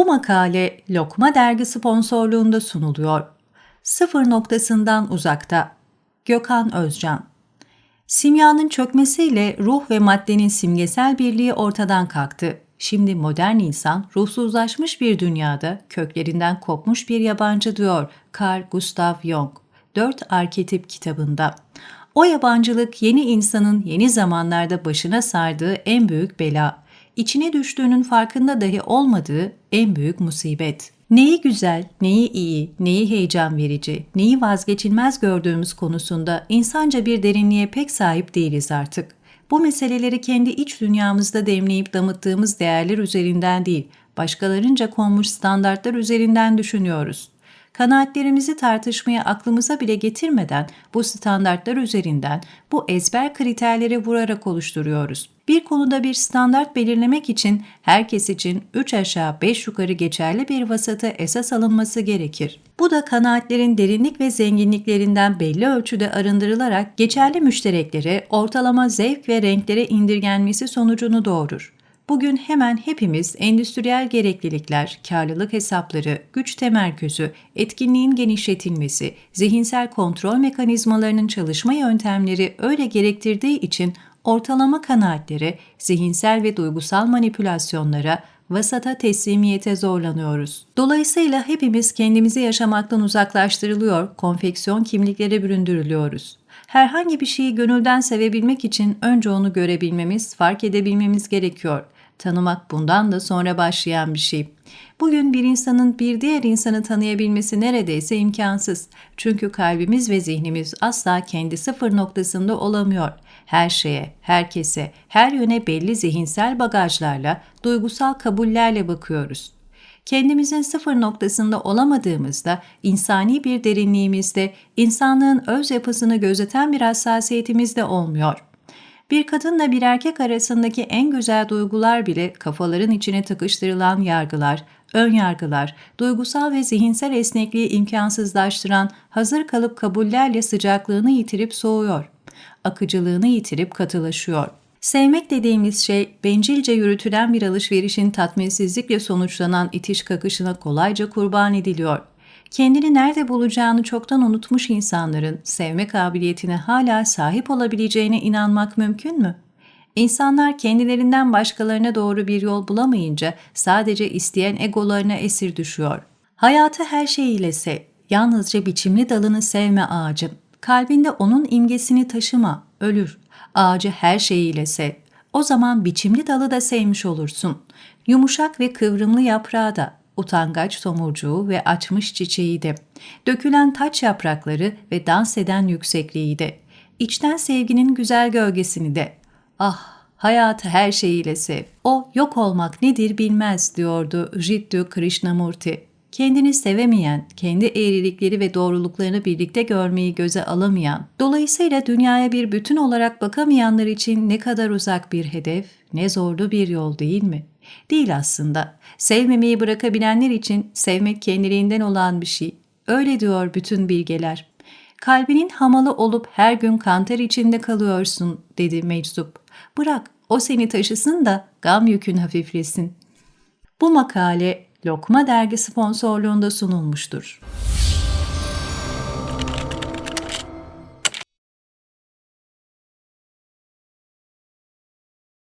Bu makale Lokma Dergi sponsorluğunda sunuluyor. Sıfır noktasından uzakta. Gökhan Özcan Simyanın çökmesiyle ruh ve maddenin simgesel birliği ortadan kalktı. Şimdi modern insan ruhsuzlaşmış bir dünyada köklerinden kopmuş bir yabancı diyor Carl Gustav Jung. Dört Arketip kitabında. O yabancılık yeni insanın yeni zamanlarda başına sardığı en büyük bela. İçine düştüğünün farkında dahi olmadığı en büyük musibet. Neyi güzel, neyi iyi, neyi heyecan verici, neyi vazgeçilmez gördüğümüz konusunda insanca bir derinliğe pek sahip değiliz artık. Bu meseleleri kendi iç dünyamızda demleyip damıttığımız değerler üzerinden değil, başkalarınca konmuş standartlar üzerinden düşünüyoruz. Kanaatlerimizi tartışmaya aklımıza bile getirmeden bu standartlar üzerinden bu ezber kriterleri vurarak oluşturuyoruz. Bir konuda bir standart belirlemek için herkes için 3 aşağı 5 yukarı geçerli bir vasatı esas alınması gerekir. Bu da kanaatlerin derinlik ve zenginliklerinden belli ölçüde arındırılarak geçerli müştereklere, ortalama zevk ve renklere indirgenmesi sonucunu doğurur. Bugün hemen hepimiz endüstriyel gereklilikler, karlılık hesapları, güç temerküzü, etkinliğin genişletilmesi, zihinsel kontrol mekanizmalarının çalışma yöntemleri öyle gerektirdiği için ortalama kanaatlere, zihinsel ve duygusal manipülasyonlara, vasata teslimiyete zorlanıyoruz. Dolayısıyla hepimiz kendimizi yaşamaktan uzaklaştırılıyor, konfeksiyon kimliklere büründürülüyoruz. Herhangi bir şeyi gönülden sevebilmek için önce onu görebilmemiz, fark edebilmemiz gerekiyor. Tanımak bundan da sonra başlayan bir şey. Bugün bir insanın bir diğer insanı tanıyabilmesi neredeyse imkansız. Çünkü kalbimiz ve zihnimiz asla kendi sıfır noktasında olamıyor. Her şeye, herkese, her yöne belli zihinsel bagajlarla, duygusal kabullerle bakıyoruz. Kendimizin sıfır noktasında olamadığımızda, insani bir derinliğimizde, insanlığın öz yapısını gözeten bir hassasiyetimiz de olmuyor.'' Bir kadınla bir erkek arasındaki en güzel duygular bile kafaların içine tıkıştırılan yargılar, ön yargılar, duygusal ve zihinsel esnekliği imkansızlaştıran hazır kalıp kabullerle sıcaklığını yitirip soğuyor. Akıcılığını yitirip katılaşıyor. Sevmek dediğimiz şey bencilce yürütülen bir alışverişin tatminsizlikle sonuçlanan itiş kakışına kolayca kurban ediliyor kendini nerede bulacağını çoktan unutmuş insanların sevme kabiliyetine hala sahip olabileceğine inanmak mümkün mü? İnsanlar kendilerinden başkalarına doğru bir yol bulamayınca sadece isteyen egolarına esir düşüyor. Hayatı her şeyiyle sev. Yalnızca biçimli dalını sevme ağacım. Kalbinde onun imgesini taşıma, ölür. Ağacı her şeyiyle sev. O zaman biçimli dalı da sevmiş olursun. Yumuşak ve kıvrımlı yaprağı da, utangaç tomurcuğu ve açmış çiçeğiydi. Dökülen taç yaprakları ve dans eden yüksekliğiydi. İçten sevginin güzel gölgesini de. Ah, hayatı her şeyiyle sev. O yok olmak nedir bilmez diyordu Jiddu Krishnamurti. Kendini sevemeyen, kendi eğrilikleri ve doğruluklarını birlikte görmeyi göze alamayan, dolayısıyla dünyaya bir bütün olarak bakamayanlar için ne kadar uzak bir hedef, ne zorlu bir yol değil mi? Değil aslında. Sevmemeyi bırakabilenler için sevmek kendiliğinden olan bir şey. Öyle diyor bütün bilgeler. Kalbinin hamalı olup her gün kanter içinde kalıyorsun dedi meczup. Bırak o seni taşısın da gam yükün hafiflesin. Bu makale Lokma Dergi sponsorluğunda sunulmuştur.